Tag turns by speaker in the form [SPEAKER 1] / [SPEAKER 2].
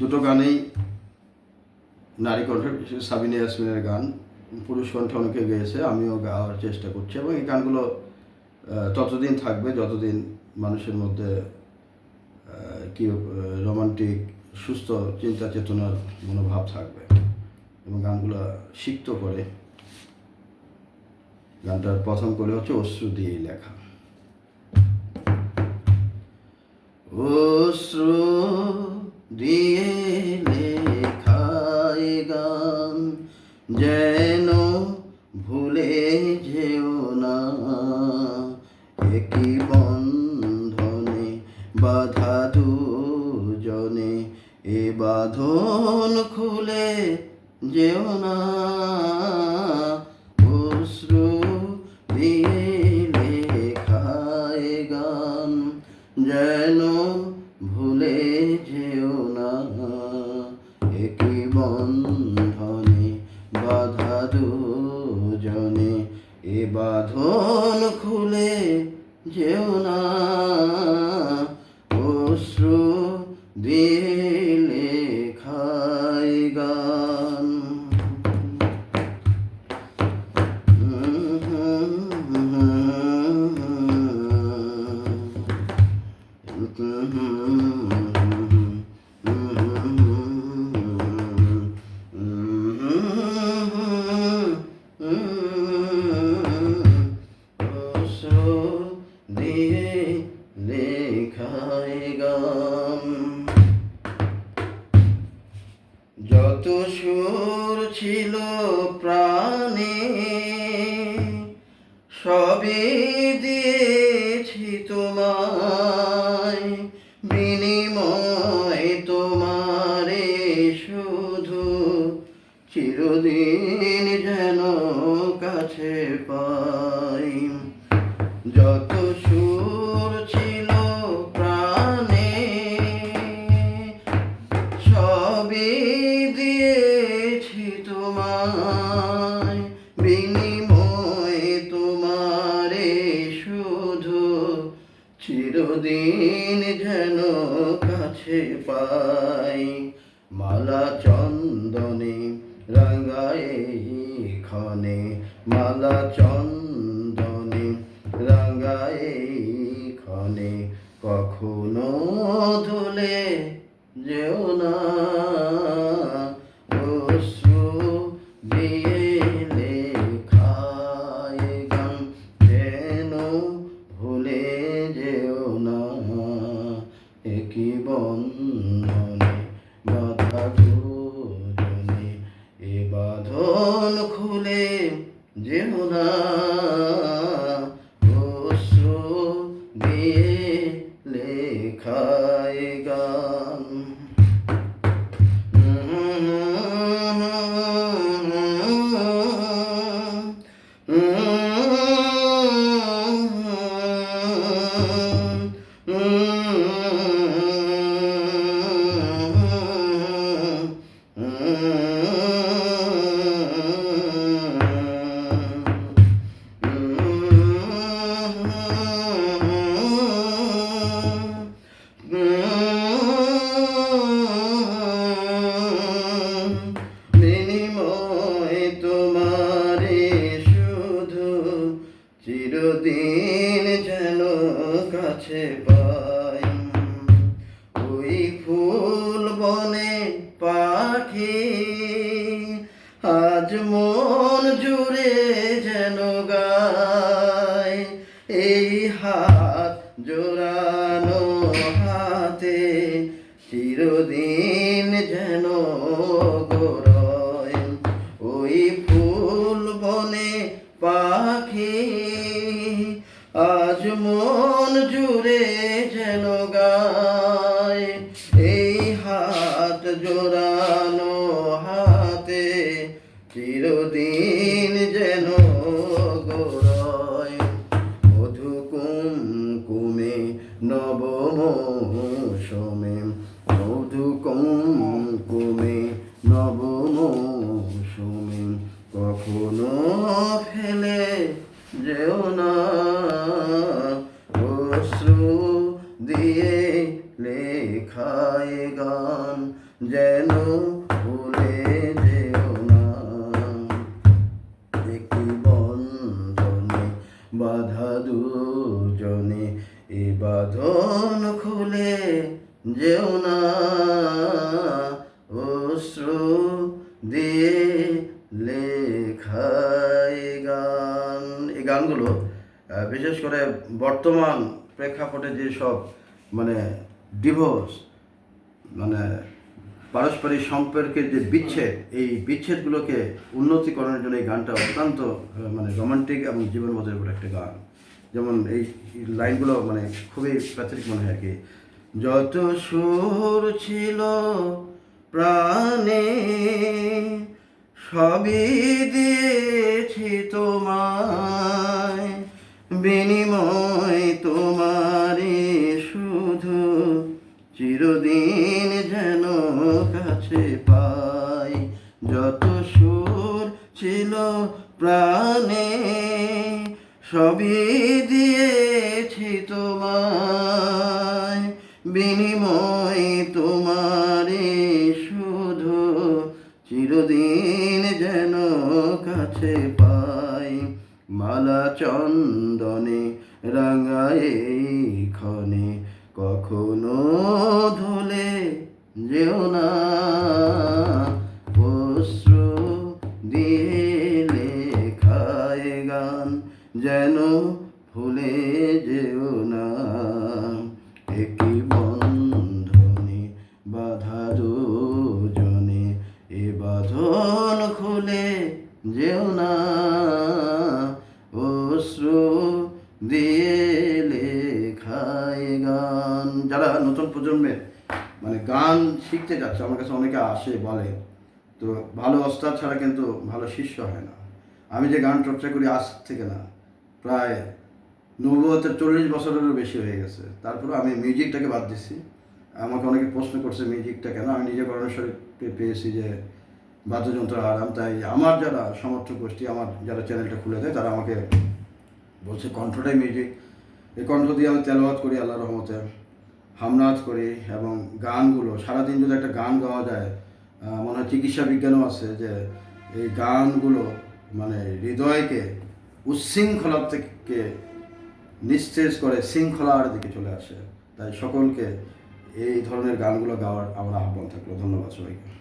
[SPEAKER 1] দুটো গানেই নারী কণ্ঠ বিশেষ সাবিনা ইয়াসমিনের গান, পুরুষ কণ্ঠে অনেকে গেয়েছে, আমিও গাওয়ার চেষ্টা করছি এবং এই গানগুলো ততদিন থাকবে, যতদিন মানুষের মধ্যে কি রোমান্টিক, সুস্থ চিন্তা চেতনার মনোভাব থাকবে এবং গানগুলো সিক্ত করে, গানটার প্রথম করে হচ্ছে অশ্রু দিয়ে লেখা। অশ্রু দিয়ে লেখায় গান, যেন ভুলে যেও না। একই বন্ধনে বাধা দুজনে, এ বাঁধন খুলে যেও না। যেন ভুলে যেও না। একই বন্ধনে বাধা দুজনে, এ বাঁধন খুলে যেও না। অশ্রু দিয়ে যত সুর ছিল প্রাণে সবই দিয়েছি তোমায়। বিনিময় তোমারে শুধু চিরদিন যেন কাছে পাই। যত সুর ছিল প্রাণে, সবই দিয়েছি তোমায়। বিনিময় তোমারে শুধু চিরদিন যেন কাছে পাই। মালা চন্দনে রাঙ্গায় ক্ষণে মালা চন্দনে রাঙ্গায় ক্ষণে কখনো ধুলে যেও না। চিরদিন যেন কাছে পাই। ওই ফুল বনে পাখি, আজ মন জুড়ে যেন গায়। এই হাত জোড়ানো পাখি আজ মন জুড়ে যেন গায় বাধা দুজনে, এ বাঁধন খুলে যেও না। অশ্রু দিয়ে লেখায় গান। এই গানগুলো বিশেষ করে বর্তমান প্রেক্ষাপটে যেসব মানে ডিভোর্স মানে পারস্পরিক সম্পর্কের যে বিচ্ছেদ, এই বিচ্ছেদগুলোকে উন্নতিকরণের জন্য এই গানটা অত্যন্ত মানে রোমান্টিক এবং জীবনবোধের উপর একটা গান। যেমন এই লাইনগুলো মানে খুবই প্যাথেটিক মনে হয় কি। যত সুর ছিল প্রাণে, সবই দিয়েছি ছিল প্রাণে, সবই দিয়েছি তোমায়। বিনিময় তোমারে শুধু চিরদিন যেন কাছে পাই। মালা চন্দনে রাঙায় ক্ষণে কখনো ধুলে যেও না। যেন ভুলে যেও না। একই বন্ধনে বাধা দুজনে, এ বাঁধন খুলে যেও না। অশ্রু দিয়ে লেখায় গান। যারা নতুন প্রজন্মের মানে গান শিখতে যাচ্ছে, আমার কাছে অনেকে আসে, বলে, তো ভালো ওস্তাদ ছাড়া কিন্তু ভালো শিষ্য হয় না। আমি যে গান চর্চা করি আজ থেকে না প্রায় নব্বতের চল্লিশ বছরেরও বেশি হয়ে গেছে। তারপরে আমি মিউজিকটাকে বাদ দিছি। আমাকে অনেকে প্রশ্ন করছে, মিউজিকটা কেন? আমি নিজে করণেশ্বরে পেয়েছি যে বাদ্যযন্ত্র আরাম তাই আমার যারা সমর্থক গোষ্ঠী, আমার যারা চ্যানেলটা খুলে দেয়, তারা আমাকে বলছে, কণ্ঠটাই মিউজিক। এই কণ্ঠ দিয়ে আমি তেলাওয়াত করি, আল্লাহ রহমতে হামনাজ করি এবং গানগুলো, সারাদিন যদি একটা গান গাওয়া যায় মনে হয় চিকিৎসা বিজ্ঞানও আছে যে এই গানগুলো মানে হৃদয়কে উচ্ছৃঙ্খলার থেকে নিস্তেজ করে শৃঙ্খলার দিকে চলে আসে। তাই সকলকে এই ধরনের গানগুলো গাওয়ার আমার আহ্বান থাকল। ধন্যবাদ সবাইকে।